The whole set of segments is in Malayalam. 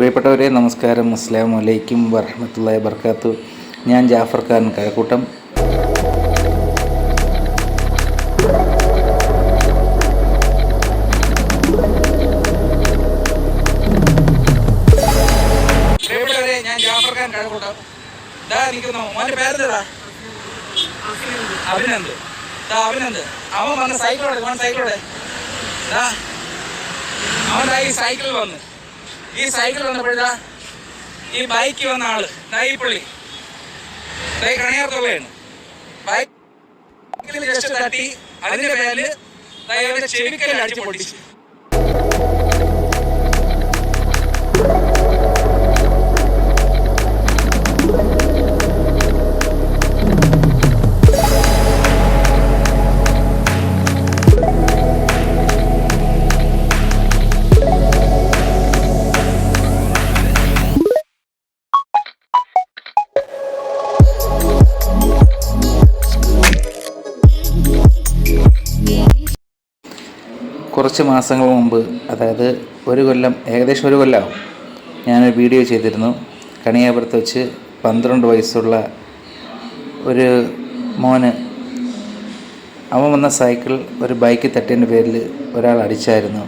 പ്രിയപ്പെട്ടവരെ നമസ്കാരം. അസ്സാം വലൈക്കും വർഹമത്തുള്ള വർക്കാത്തു ഞാൻ ജാഫർ ഖാൻ കഴക്കൂട്ടം. അഭിനന്ദ്. അഭിനന്ദ്. അവൻ വന്ന് സൈക്കിളോടെ സൈക്കിളോടെ. അവൻ സൈക്കിളിൽ വന്ന്. ഈ സൈക്കിൾ വന്നപ്പോഴാ ഈ ബൈക്ക് വന്ന ആൾ. ദാ ഈ പുള്ളി. ദാ ഈ കണിയാർത്തുള്ളയാണ് ബൈക്കിൽ ജസ്റ്റ് തട്ടി അതിന്റെ പേരിൽ ദാ ഇവന്റെ ചെവിക്കല്ല് പൊട്ടിച്ചു. കുറച്ച് മാസങ്ങൾ മുമ്പ് അതായത് ഒരു കൊല്ലം ഏകദേശം ഒരു കൊല്ലമാവും ഞാനൊരു വീഡിയോ ചെയ്തിരുന്നു. കണിയാപുരത്ത് വെച്ച് പന്ത്രണ്ട് വയസ്സുള്ള ഒരു മോന് അവൻ വന്ന സൈക്കിൾ ഒരു ബൈക്ക് തട്ടിന്റെ പേരിൽ ഒരാൾ അടിച്ചായിരുന്നു.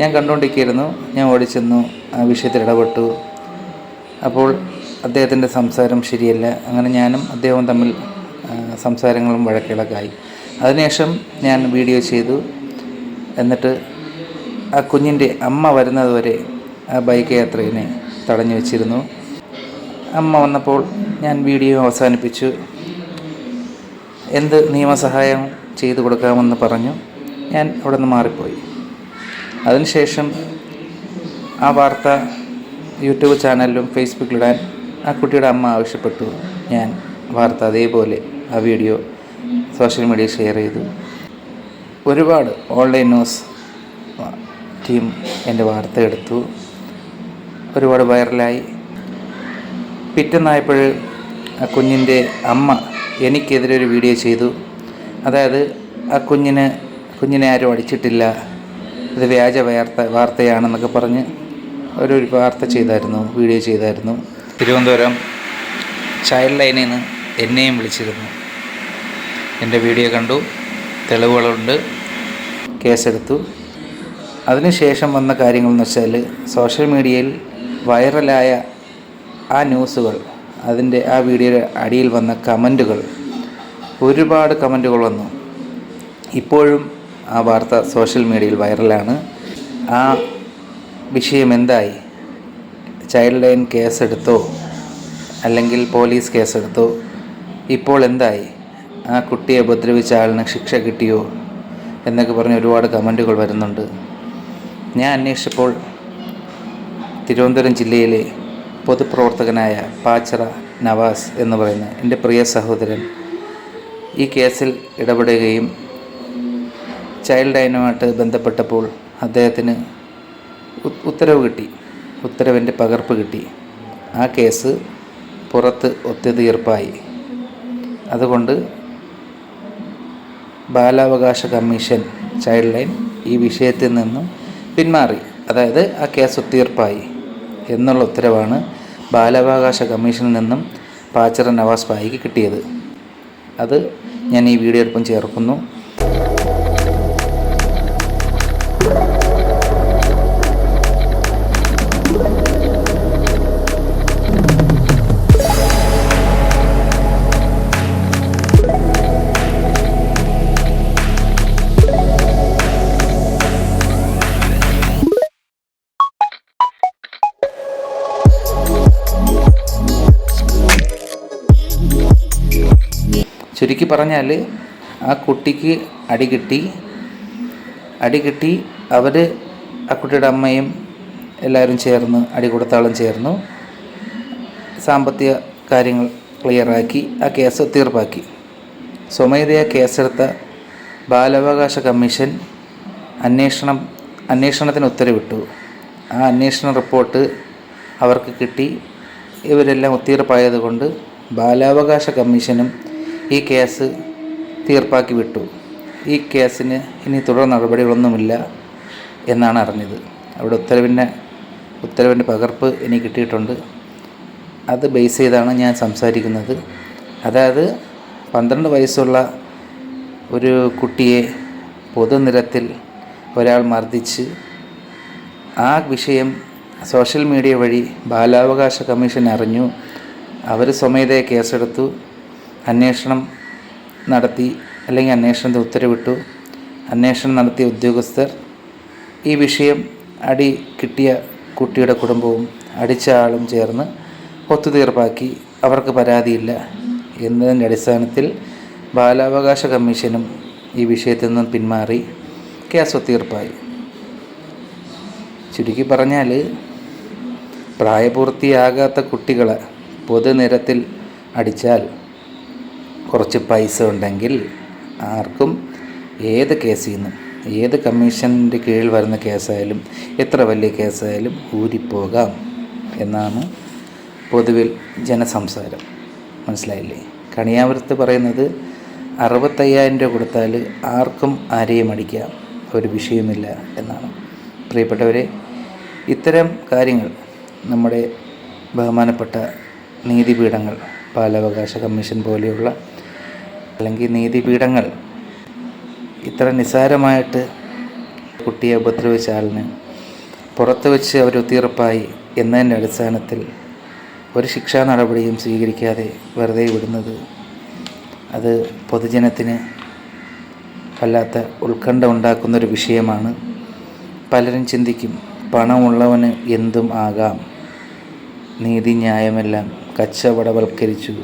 ഞാൻ കണ്ടുകൊണ്ടിരിക്കുകയായിരുന്നു. ഞാൻ ഓടിച്ചെന്നു ആ വിഷയത്തിൽ ഇടപെട്ടു. അപ്പോൾ അദ്ദേഹത്തിന്റെ സംസാരം ശരിയല്ല. അങ്ങനെ ഞാനും അദ്ദേഹവും തമ്മിൽ സംസാരങ്ങളും വഴക്കുകളൊക്കെ ആയി. അതിനുശേഷം ഞാൻ വീഡിയോ ചെയ്തു. എന്നിട്ട് ആ കുഞ്ഞിന്റെ അമ്മ വരുന്നത് വരെ ആ ബൈക്ക് യാത്രയിനെ തടഞ്ഞു വെച്ചിരുന്നു. അമ്മ വന്നപ്പോൾ ഞാൻ വീഡിയോ അവസാനിപ്പിച്ചു. എന്ത് നിയമസഹായം ചെയ്തു കൊടുക്കാമെന്ന് പറഞ്ഞു. ഞാൻ അവിടെ നിന്ന് മാറിപ്പോയി. അതിനുശേഷം ആ വാർത്ത യൂട്യൂബ് ചാനലിലും ഫേസ്ബുക്കിലിടാൻ ആ കുട്ടിയുടെ അമ്മ ആവശ്യപ്പെട്ടു. ഞാൻ വാർത്ത അതേപോലെ ആ വീഡിയോ സോഷ്യൽ മീഡിയ ഷെയർ ചെയ്തു. ഒരുപാട് ഓൺലൈൻ ന്യൂസ് ടീം എന്റെ വാർത്ത എടുത്തു. ഒരുപാട് വൈറലായി. പിറ്റന്നായപ്പോൾ ആ കുഞ്ഞിന്റെ അമ്മ എനിക്കെതിരെ ഒരു വീഡിയോ ചെയ്തു. അതായത് ആ കുഞ്ഞിന് കുഞ്ഞിനെ ആരും അടിച്ചിട്ടില്ല. ഇത് വ്യാജ വാർത്ത വാർത്തയാണെന്നൊക്കെ പറഞ്ഞ് ഒരു വാർത്ത ചെയ്തായിരുന്നു വീഡിയോ ചെയ്തായിരുന്നു. തിരുവനന്തപുരം ചൈൽഡ് ലൈനിൽ നിന്ന് എന്നെയും വിളിച്ചിരുന്നു. എന്റെ വീഡിയോ കണ്ടു തെളിവുകളുണ്ട്. കേസെടുത്തു. അതിനുശേഷം വന്ന കാര്യങ്ങളെന്ന് വെച്ചാൽ സോഷ്യൽ മീഡിയയിൽ വൈറലായ ആ ന്യൂസുകൾ അതിന്റെ ആ വീഡിയോയുടെ അടിയിൽ വന്ന കമന്റുകൾ ഒരുപാട് കമന്റുകൾ വന്നു. ഇപ്പോഴും ആ വാർത്ത സോഷ്യൽ മീഡിയയിൽ വൈറലാണ്. ആ വിഷയം എന്തായി? ചൈൽഡ് ലൈൻ കേസെടുത്തോ? അല്ലെങ്കിൽ പോലീസ് കേസെടുത്തോ? ഇപ്പോൾ എന്തായി? ആ കുട്ടിയെ ഉപദ്രവിച്ച ആളിന് ശിക്ഷ കിട്ടിയോ? എന്നൊക്കെ പറഞ്ഞ് ഒരുപാട് കമന്റുകൾ വരുന്നുണ്ട്. ഞാൻ അന്വേഷിച്ചപ്പോൾ തിരുവനന്തപുരം ജില്ലയിലെ പൊതുപ്രവർത്തകനായ പാച്ചറ നവാസ് എന്ന് പറയുന്ന എന്റെ പ്രിയ സഹോദരൻ ഈ കേസിൽ ഇടപെടുകയും ചൈൽഡ് ലൈനുമായിട്ട് ബന്ധപ്പെട്ടപ്പോൾ അദ്ദേഹത്തിന് ഉത്തരവ് കിട്ടി. ഉത്തരവിന്റെ പകർപ്പ് കിട്ടി. ആ കേസ് പുറത്ത് ഒത്തുതീർപ്പായി. അതുകൊണ്ട് ബാലാവകാശ കമ്മീഷൻ ചൈൽഡ് ലൈൻ ഈ വിഷയത്തിൽ നിന്നും പിന്മാറി. അതായത് ആ കേസ് തീർപ്പായി എന്നുള്ള ഉത്തരവാണ് ബാലാവകാശ കമ്മീഷനിൽ നിന്നും പാച്ചറ നവാസ് ഭായിക്ക് കിട്ടിയത്. അത് ഞാൻ ഈ വീഡിയോടൊപ്പം ചേർക്കുന്നു. ചുരുക്കി പറഞ്ഞാൽ ആ കുട്ടിക്ക് അടി കിട്ടി. അടി കിട്ടി. അവർ ആ കുട്ടിയുടെ അമ്മയും എല്ലാവരും ചേർന്ന് അടി കൊടുത്താളും ചേർന്നു. സാമ്പത്തിക കാര്യങ്ങൾ ക്ലിയറാക്കി. ആ കേസ് തീർപ്പാക്കി. സ്വമേധയാ കേസെടുത്ത ബാലാവകാശ കമ്മീഷൻ അന്വേഷണം അന്വേഷണത്തിന് ഉത്തരവിട്ടു. ആ അന്വേഷണ റിപ്പോർട്ട് അവർക്ക് കിട്ടി. ഇവരെല്ലാം ഒത്തീർപ്പായതുകൊണ്ട് ബാലാവകാശ കമ്മീഷനും ഈ കേസ് തീർപ്പാക്കി വിട്ടു. ഈ കേസിന് ഇനി തുടർ നടപടികളൊന്നുമില്ല എന്നാണ് അറിഞ്ഞത്. അവിടെ ഉത്തരവിന്റെ ഉത്തരവിന്റെ പകർപ്പ് എനിക്ക് കിട്ടിയിട്ടുണ്ട്. അത് ബേസ് ചെയ്താണ് ഞാൻ സംസാരിക്കുന്നത്. അതായത് പന്ത്രണ്ട് വയസ്സുള്ള ഒരു കുട്ടിയെ പൊതുനിരത്തിൽ ഒരാൾ മർദ്ദിച്ച് ആ വിഷയം സോഷ്യൽ മീഡിയ വഴി ബാലാവകാശ കമ്മീഷൻ അറിഞ്ഞു. അവർ സ്വമേധയെ കേസെടുത്തു. അന്വേഷണം നടത്തി അല്ലെങ്കിൽ അന്വേഷണത്തെ ഉത്തരവിട്ടു. അന്വേഷണം നടത്തിയ ഉദ്യോഗസ്ഥർ ഈ വിഷയം അടി കിട്ടിയ കുട്ടിയുടെ കുടുംബവും അടിച്ച ആളും ചേർന്ന് ഒത്തുതീർപ്പാക്കി അവർക്ക് പരാതിയില്ല എന്നതിന്റെ അടിസ്ഥാനത്തിൽ ബാലാവകാശ കമ്മീഷനും ഈ വിഷയത്തിൽ നിന്നും പിന്മാറി കേസ് ഒത്തീർപ്പായി ചുരുക്കി പറഞ്ഞാൽ പ്രായപൂർത്തിയാകാത്ത കുട്ടികളെ പൊതുനിരത്തിൽ അടിച്ചാൽ കുറച്ച് പൈസ ഉണ്ടെങ്കിൽ ആർക്കും ഏത് കേസിൽ നിന്നും ഏത് കമ്മീഷന്റെ കീഴിൽ വരുന്ന കേസായാലും എത്ര വലിയ കേസായാലും ഊരിപ്പോകാം എന്നാണ് പൊതുവിൽ ജനസംസാരം. മനസ്സിലായില്ലേ? കണിയാപുരത്ത് പറയുന്നത് അറുപത്തയ്യായിരം രൂപ കൊടുത്താൽ ആർക്കും ആരെയും അടിക്കാം ഒരു വിഷയമില്ല എന്നാണ്. പ്രിയപ്പെട്ടവരെ ഇത്തരം കാര്യങ്ങൾ നമ്മുടെ ബഹുമാനപ്പെട്ട നീതിപീഠങ്ങൾ ബാലാവകാശ കമ്മീഷൻ പോലെയുള്ള അല്ലെങ്കിൽ നീതിപീഠങ്ങൾ ഇത്ര നിസ്സാരമായിട്ട് കുട്ടിയെ ഉപദ്രവിച്ച ആളിന് പുറത്ത് വെച്ച് അവർ തീർപ്പായി എന്നതിന്റെ അടിസ്ഥാനത്തിൽ ഒരു ശിക്ഷാ നടപടിയും സ്വീകരിക്കാതെ വെറുതെ വിടുന്നത് അത് പൊതുജനത്തിന് വല്ലാത്ത ഉത്കണ്ഠ ഉണ്ടാക്കുന്നൊരു വിഷയമാണ്. പലരും ചിന്തിക്കും പണമുള്ളവന് എന്തും ആകാം. നീതിന്യായമെല്ലാം കച്ചവടവൽക്കരിച്ചു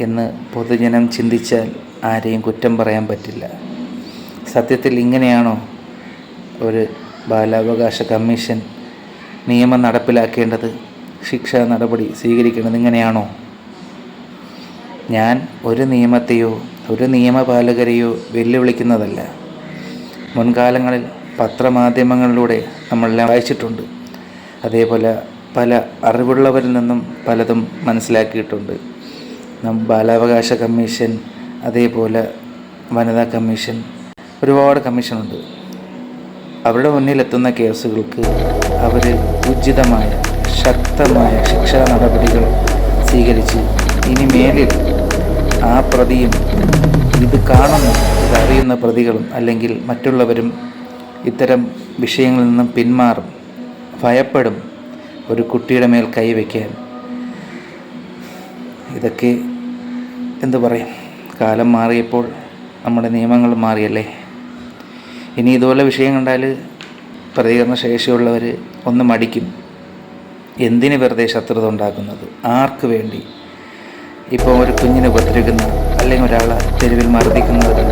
എന്ന് പൊതുജനം ചിന്തിച്ചാൽ ആരെയും കുറ്റം പറയാൻ പറ്റില്ല. സത്യത്തിൽ ഇങ്ങനെയാണോ? ഒരു ബാലാവകാശ കമ്മീഷൻ നിയമം നടപ്പിലാക്കേണ്ടത് ശിക്ഷാ നടപടി സ്വീകരിക്കേണ്ടത് ഇങ്ങനെയാണോ? ഞാൻ ഒരു നിയമത്തെയോ ഒരു നിയമപാലകരെയോ വെല്ലുവിളിക്കുന്നതല്ല. മുൻകാലങ്ങളിൽ പത്രമാധ്യമങ്ങളിലൂടെ നമ്മളെല്ലാം വായിച്ചിട്ടുണ്ട്. അതേപോലെ പല അറിവുള്ളവരിൽ നിന്നും പലതും മനസ്സിലാക്കിയിട്ടുണ്ട്. ബാലാവകാശ കമ്മീഷൻ അതേപോലെ വനിതാ കമ്മീഷൻ ഒരുപാട് കമ്മീഷനുണ്ട്. അവരുടെ മുന്നിലെത്തുന്ന കേസുകൾക്ക് അവർ ഉചിതമായ ശക്തമായ ശിക്ഷാ നടപടികൾ സ്വീകരിച്ച് ഇനി മേലിൽ ആ പ്രതിയും ഇത് കാണുന്ന ഇതറിയുന്ന പ്രതികളും അല്ലെങ്കിൽ മറ്റുള്ളവരും ഇത്തരം വിഷയങ്ങളിൽ നിന്നും പിന്മാറും ഭയപ്പെടും ഒരു കുട്ടിയുടെ മേൽ കൈവയ്ക്കാൻ. ഇതൊക്കെ എന്തു പറയും? കാലം മാറിയപ്പോൾ നമ്മുടെ നിയമങ്ങൾ മാറിയല്ലേ? ഇനി ഇതുപോലെ വിഷയം കണ്ടാൽ പ്രതികരണ ശേഷിയുള്ളവർ ഒന്ന് മടിക്കും. എന്തിന് വെറുതെ ശത്രുത ഉണ്ടാക്കുന്നത്? ആർക്ക് വേണ്ടി? ഇപ്പോൾ ഒരു കുഞ്ഞിനെ ഉപദ്രവിക്കുന്ന അല്ലെങ്കിൽ ഒരാളെ തെരുവിൽ മർദ്ദിക്കുന്നത്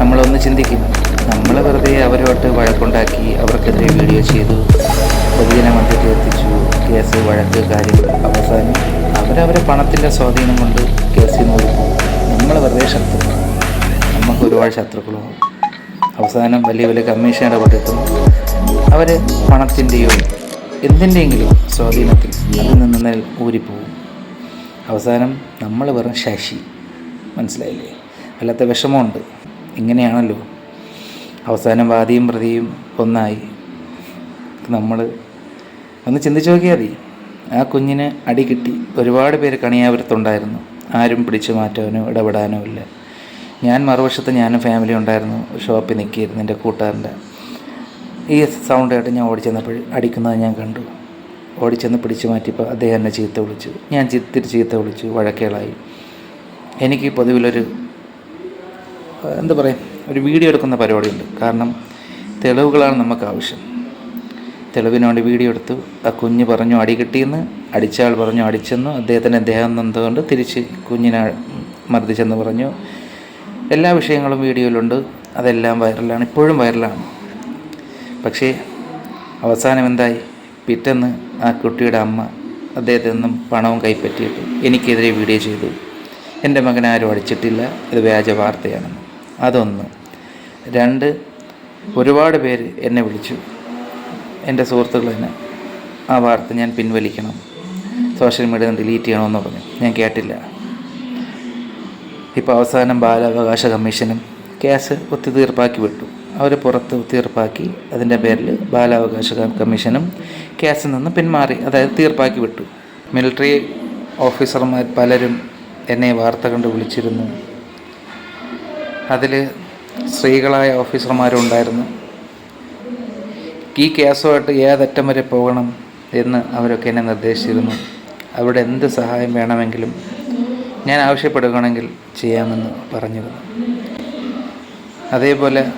നമ്മളൊന്ന് ചിന്തിക്കും. നമ്മൾ വെറുതെ അവരുമായിട്ട് വഴക്കുണ്ടാക്കി അവർക്കെതിരെ വീഡിയോ ചെയ്തു പൊതുജന മധ്യത്തിൽ എത്തിച്ചു കേസ് വഴക്ക് കാര്യങ്ങൾ അവസാനം അവരവരെ പണത്തിന്റെ സ്വാധീനം കൊണ്ട് നിന്ന് നമ്മൾ വെറുതെ ശത്രുക്കൾ. നമുക്ക് ഒരുപാട് ശത്രുക്കളും അവസാനം വലിയ വലിയ കമ്മീഷൻ ഇടപെട്ടിട്ടും അവർ പണത്തിന്റെയോ എന്തിന്റെയെങ്കിലും സ്വാധീനത്തിൽ അതിൽ നിന്ന് ഊരിപ്പോവും അവസാനം നമ്മൾ വെറും ശശി. മനസ്സിലായില്ലേ? വല്ലാത്ത വിഷമമുണ്ട്. ഇങ്ങനെയാണല്ലോ. അവസാനം വാദിയും പ്രതിയും ഒന്നായി. നമ്മൾ ഒന്ന് ചിന്തിച്ച് നോക്കിയാൽ മതി. ആ കുഞ്ഞിന് അടി കിട്ടി. ഒരുപാട് പേര് കണിയാവരത്തുണ്ടായിരുന്നു ആരും പിടിച്ചു മാറ്റാനോ ഇടപെടാനോ ഇല്ല. ഞാൻ മറുവശത്ത് ഞാനും ഫാമിലി ഉണ്ടായിരുന്നു. ഷോപ്പിൽ നിൽക്കിയിരുന്നു എന്റെ കൂട്ടുകാരന്റെ. ഈ സൗണ്ട് കേട്ട് ഞാൻ ഓടിച്ചെന്നപ്പോൾ അടിക്കുന്നത് ഞാൻ കണ്ടു. ഓടിച്ചെന്ന് പിടിച്ചു മാറ്റിയപ്പോൾ അദ്ദേഹം എന്നെ ചീത്ത വിളിച്ചു. ഞാൻ ചിത്തിരി ചീത്ത വിളിച്ചു. വഴക്കേളായി. എനിക്ക് പൊതുവിലൊരു എന്താ പറയുക ഒരു വീഡിയോ എടുക്കുന്ന പരിപാടിയുണ്ട്. കാരണം തെളിവുകളാണ് നമുക്ക് ആവശ്യം. തെളിവിന് വേണ്ടി വീഡിയോ എടുത്തു. ആ കുഞ്ഞ് പറഞ്ഞു അടി കിട്ടിയെന്ന്. അടിച്ച ആൾ പറഞ്ഞു അടിച്ചെന്നു. അദ്ദേഹത്തിന്റെ ദേഹം നിന്നതുകൊണ്ട് തിരിച്ച് കുഞ്ഞിനെ മർദ്ദിച്ചെന്ന് പറഞ്ഞു. എല്ലാ വിഷയങ്ങളും വീഡിയോയിലുണ്ട്. അതെല്ലാം വൈറലാണ്. ഇപ്പോഴും വൈറലാണ്. പക്ഷേ അവസാനം എന്തായി പിറ്റേന്ന് ആ കുട്ടിയുടെ അമ്മ അദ്ദേഹത്തിൽ നിന്നും പണവും കൈപ്പറ്റിയിട്ട് എനിക്കെതിരെ വീഡിയോ ചെയ്തു. എന്റെ മകൻ ആരും അടിച്ചിട്ടില്ല. ഇത് വ്യാജ വാർത്തയാണെന്ന്. അതൊന്ന്. രണ്ട് ഒരുപാട് പേര് എന്നെ വിളിച്ചു. എന്റെ സുഹൃത്തുക്കൾ തന്നെ ആ വാർത്ത ഞാൻ പിൻവലിക്കണം. സോഷ്യൽ മീഡിയ ഡിലീറ്റ് ചെയ്യണമെന്ന് പറഞ്ഞു. ഞാൻ കേട്ടില്ല. ഇപ്പോൾ അവസാനം ബാലാവകാശ കമ്മീഷനും കേസ് ഒത്തുതീർപ്പാക്കി വിട്ടു. അവർ പുറത്ത് തീർപ്പാക്കി അതിന്റെ പേരിൽ ബാലാവകാശ കമ്മീഷനും കേസിൽ നിന്ന് പിന്മാറി അതായത് തീർപ്പാക്കി വിട്ടു. മിലിറ്ററി ഓഫീസർമാർ പലരും എന്നെ വാർത്ത കണ്ട് വിളിച്ചിരുന്നു. അതിൽ സ്ത്രീകളായ ഓഫീസർമാരും ഉണ്ടായിരുന്നു. ഈ കേസുമായിട്ട് ഏതറ്റം വരെ പോകണം എന്ന് അവരൊക്കെ എന്നെ നിർദ്ദേശിച്ചിരുന്നു. അവിടെ എന്ത് സഹായം വേണമെങ്കിലും ഞാൻ ആവശ്യപ്പെടുകയാണെങ്കിൽ ചെയ്യാമെന്ന് പറഞ്ഞു അതേപോലെ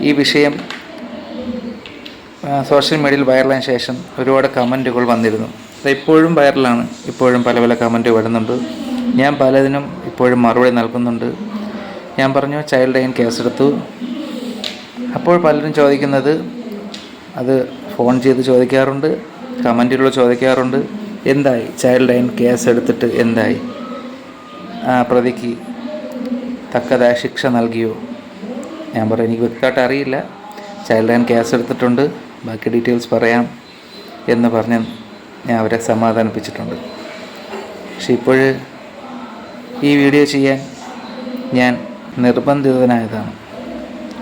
ഈ വിഷയം സോഷ്യൽ മീഡിയയിൽ വൈറലായ ശേഷം ഒരുപാട് കമന്റുകൾ വന്നിരുന്നു. അത് ഇപ്പോഴും വൈറലാണ്. ഇപ്പോഴും പല പല കമന്റ് വരുന്നുണ്ട്. ഞാൻ പലതിനും ഇപ്പോഴും മറുപടി നൽകുന്നുണ്ട്. ഞാൻ പറഞ്ഞു ചൈൽഡ് ലൈൻ കേസെടുത്തു. അപ്പോൾ പലരും ചോദിക്കുന്നത് അത് ഫോൺ ചെയ്ത് ചോദിക്കാറുണ്ട് കമന്റിലൂടെ ചോദിക്കാറുണ്ട് എന്തായി? ചൈൽഡ് ലൈൻ കേസ് എടുത്തിട്ട് എന്തായി? ആ പ്രതിക്ക് തക്കതായ ശിക്ഷ നൽകിയോ? ഞാൻ പറയും എനിക്ക് വ്യക്തമായിട്ട് അറിയില്ല. ചൈൽഡ് ലൈൻ കേസ് എടുത്തിട്ടുണ്ട് ബാക്കി ഡീറ്റെയിൽസ് പറയാം എന്ന് പറഞ്ഞ് ഞാൻ അവരെ സമാധാനിപ്പിച്ചിട്ടുണ്ട്. പക്ഷെ ഇപ്പോൾ ഈ വീഡിയോ ചെയ്യാൻ ഞാൻ നിർബന്ധിതനായതാണ്.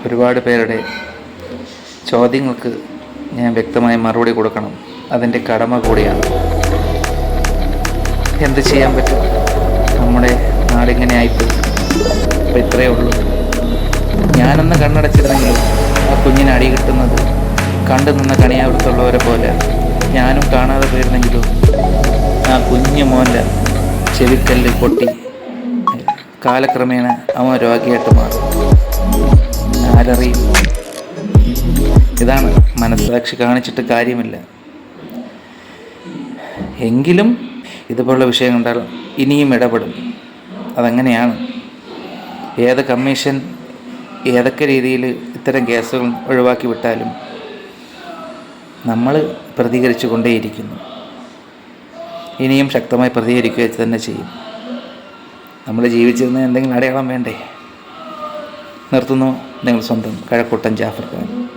ഒരുപാട് പേരുടെ ചോദ്യങ്ങൾക്ക് ഞാൻ വ്യക്തമായ മറുപടി കൊടുക്കണം. അതിന്റെ കടമ കൂടിയാണ്. എന്ത് ചെയ്യാൻ പറ്റും? നമ്മുടെ നാടിങ്ങനെ ആയിപ്പോയി. അപ്പം ഇത്രയേ ഉള്ളൂ. ഞാനൊന്ന് കണ്ണടച്ചിരുന്നെങ്കിൽ ആ കുഞ്ഞിന് അടി കിട്ടുന്നത് കണ്ടു നിന്ന കണിയാവൃത്തുള്ളവരെ പോലെ. ഞാനും കാണാതെ പോയിരുന്നെങ്കിലും ആ കുഞ്ഞു മോന്റെ ചെവിക്കല്ല് പൊട്ടി കാലക്രമേണ അവൻ രോഗിയായിട്ട് മാറും. ആരറിയും? ഇതാണ് മനസ്സാക്ഷി കാണിച്ചിട്ട് കാര്യമില്ല. എങ്കിലും ഇതുപോലുള്ള വിഷയം കണ്ടാൽ ഇനിയും ഇടപെടും. അതങ്ങനെയാണ്. ഏത് കമ്മീഷൻ ഏതൊക്കെ രീതിയിൽ ഇത്തരം കേസുകൾ ഒഴിവാക്കി വിട്ടാലും നമ്മൾ പ്രതികരിച്ചു കൊണ്ടേയിരിക്കുന്നു ഇനിയും ശക്തമായി പ്രതികരിക്കുക തന്നെ ചെയ്യും. നമ്മൾ ജീവിച്ചിരുന്ന എന്തെങ്കിലും അടയാളം വേണ്ടേ? നിർത്തുന്നു. നിങ്ങൾ സ്വന്തം കഴക്കൂട്ടൻ ജാഫർ ഖാൻ.